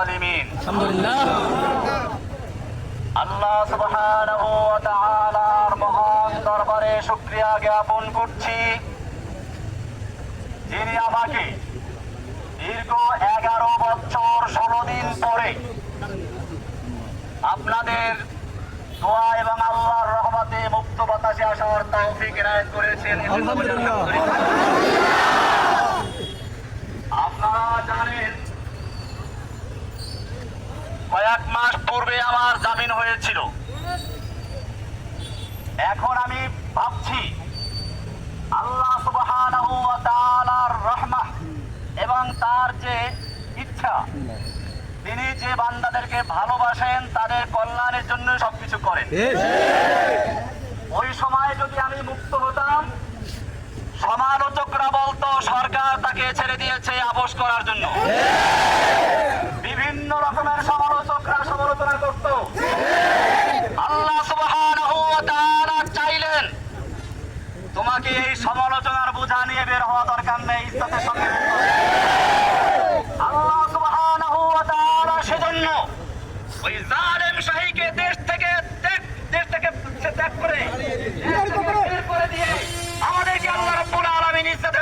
الظالمين আলহামদুলিল্লাহ আল্লাহ সুবহানাহু ওয়া তাআলার মহান দরবারে শুকরিয়া জ্ঞাপন করছি যিনি আমাকে দীর্ঘ এগারো বছর ষোলো দিন পরে আপনাদের দোয়া এবং আল্লাহর রহমতে মুক্ত বাতাসে আসার তৌফিক এনায়েত করেছেন আলহামদুলিল্লাহ। কয়েক মাস পূর্বে আমার জামিন হয়েছিল। এখন আমি ভাবছি আল্লাহ সুবহানাহু ওয়া তাআলার রহমত এবং তার যে ইচ্ছা তিনি যে বান্দাদেরকে ভালোবাসেন তাদের কল্যাণের জন্য সবকিছু করেন। ওই সময় যদি আমি মুক্ত হতাম সমালোচকরা বলতো সরকার তাকে ছেড়ে দিয়েছে আপোষ করার জন্য বিভিন্ন রকমের সমালোচকরা সমালোচনা করত আল্লাহ সুবহানাহু ওয়া তাআলা চাইলেন তোমাকে এই সমালোচনার বোঝা নিয়ে বের হওয়া দরকার নেই ইজ্জতের সঙ্গে সেজন্য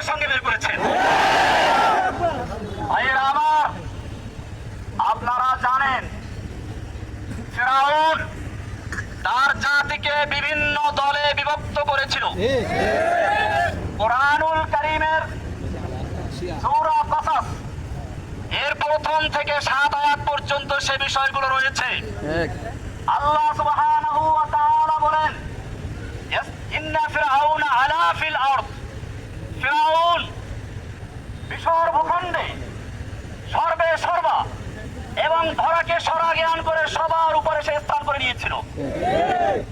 সঙ্গে করেছেন। আপনারা জানেন, ফেরাউন তার জাতিকে বিভিন্ন দলে বিভক্ত করেছিল। কোরআনুল কারীমের সূরা কসস। এর প্রথম থেকে সাত আয়াত পর্যন্ত সে বিষয়গুলো রয়েছে। আল্লাহ সুবহানাহু ওয়া তাআলা বলেন ইন্না ফিরআউনা আলা ফিল আরদ। ফিরআউন মিশর ভূখণ্ডে সর্বে সর্বা এবং ধরাকে সরা জ্ঞান করে সবার উপরে সে নিয়েছিল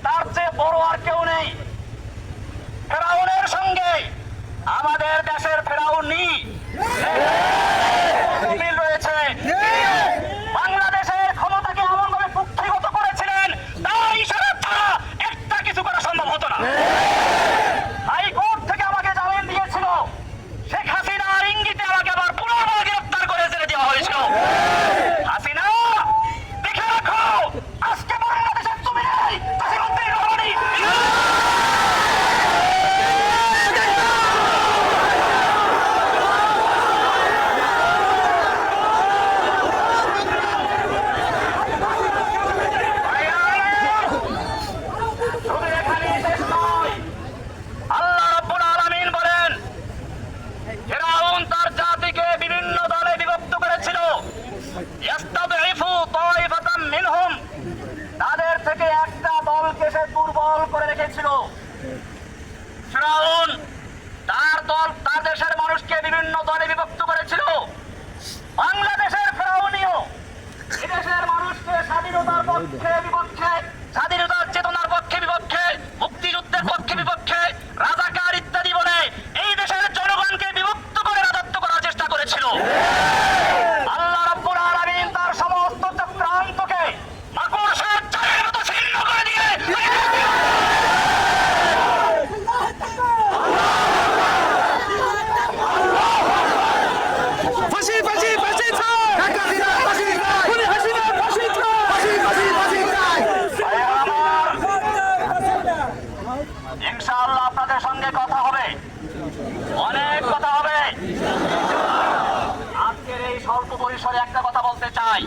তার চেয়ে বড় আর কেউ নেই। ফেরাউনের সঙ্গে আমাদের দেশের ফেরাউনি な立てるぞ。স্বল্প পরিসরে একটা কথা বলতে চাই।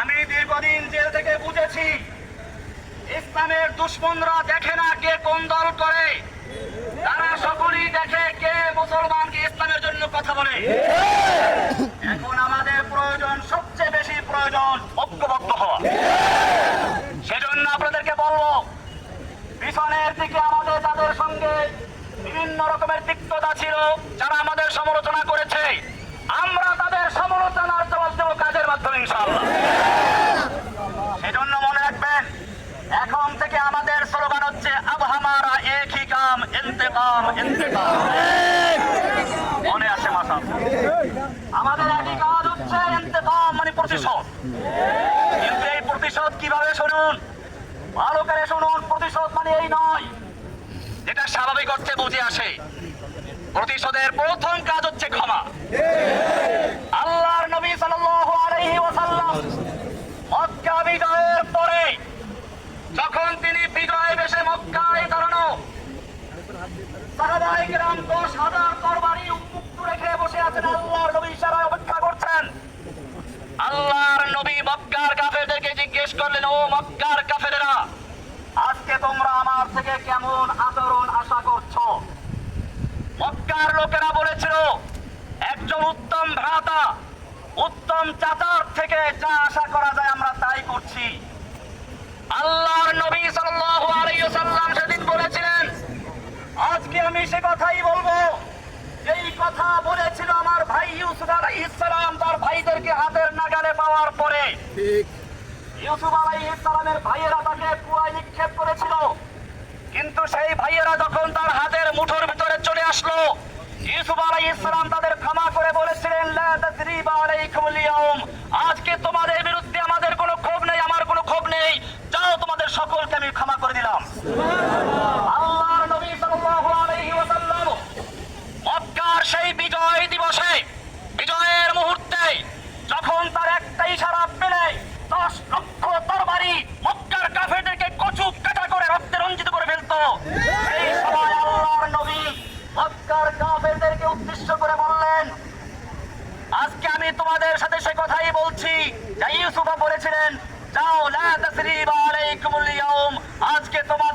আমি দীর্ঘদিন জেল থেকে বুঝেছি, ইসলামের দুশ্মনরা দেখে না কে কোন দল করে। তারা সকলেই দেখে কে মুসলমানকে ইসলামের জন্য কথা বলে। এখন আমাদের প্রয়োজন, সবচেয়ে বেশি প্রয়োজন ঐক্যবদ্ধ হওয়া। সেজন্য আপনাদেরকে বলব, পিছনের দিকে আমাদের তাদের সঙ্গে বিভিন্ন রকমের তিক্ততা ছিল, যারা আমাদের সমালোচনা করেছে। আমরা তাদের সমালোচনার জবাব দেবো কাজের মাধ্যমে, ইনশাআল্লাহ। সেজন্য মনে রাখবেন, এখন থেকে আমাদের স্লোগান হচ্ছে আব হামারা এক হি কাম, ইন্তেকাম ইন্তেকাম। মনে আছে মাসা আমাদের একই কাজ হচ্ছে, ইন্তেকাম মানে প্রতিশোধ। কিন্তু এই প্রতিশোধ কীভাবে শুনুন? ভালো করে শুনুন, প্রতিশোধ মানে এই নয়। যেটা স্বাভাবিক অর্থে বুঝে আসে। প্রতিশোধের প্রথম কাজ হচ্ছে ক্ষমা। আল্লাহর নবী সাল্লাল্লাহু আলাইহি ওয়াসাল্লাম মক্কা বিজয়ের পরে যখন তিনি বিজয় বেশে মক্কায় দাঁড়ানো, সাহাবায়ে কেরাম দশ হাজার তরবারি উন্মুক্ত রেখে বসে আছেন, আল্লাহর নবী ইশারায় অপেক্ষা করছেন। আল্লাহর নবী মক্কার কাফেরদেরকে জিজ্ঞেস করলেন, ও মক্কার কাফেরেরা, আজকে তোমরা আমার থেকে কেমন আচরণ আশা করছ মক্কার লোকেরা বলেছিল একজন উত্তম ভ্রাতা উত্তম চাচার থেকে যা আশা করা যায় আমরা তাই করছি। আল্লাহর নবী সাল্লাল্লাহু আলাইহি ওয়াসাল্লাম সেদিন বলেছিলেন আজকে আমি সে কথাই বলব। এই কথা বলেছিল আমার ভাই ইউসুফ আলাইহিস সালাম তার ভাইদেরকে হাতের নাগালে পাওয়ার পরে। ঠিক। ইউসুফ আলাইহিস সালামের ভাইয়েরা তাকে কুয়ায় নিক্ষেপ করেছিল। কিন্তু সেই ভাইয়েরা যখন তার হাতের মুঠোর ভিতরে চলে আসলো ইউসুফ আলাইহিস সালাম তাদের ক্ষমা করে বলেছিলেন লা তাসরিবা আলাইকুমুল ইয়াউম আজকে তোমাদের বিরুদ্ধে আমাদের কোনো ক্ষোভ নেই আমার কোনো ক্ষোভ নেই যাও তোমাদের সকলকে আমি ক্ষমা করে দিলাম আল্লাহর নবী সাল্লাল্লাহু আলাইহি ওয়াসাল্লাম মক্কার সেই বিজয় দিবসে বিজয়ের মুহূর্তে যখন তার একটা ইশারা পেলে দশ লক্ষ তরবারি মক্কার কাফেরদেরকে কচু কাটা করে রক্তে রঞ্জিত করে ফেলতো সেই সময় আল্লাহর নবী মক্কার কাফেরদেরকে উদ্দেশ্য করে বললেন আজকে আমি তোমাদের কথাই বলছি যা ইউসুফা বলেছিলেন যাও লা তাসরিবা আলাইকুমুল ইয়াউম আজকে তোমাদের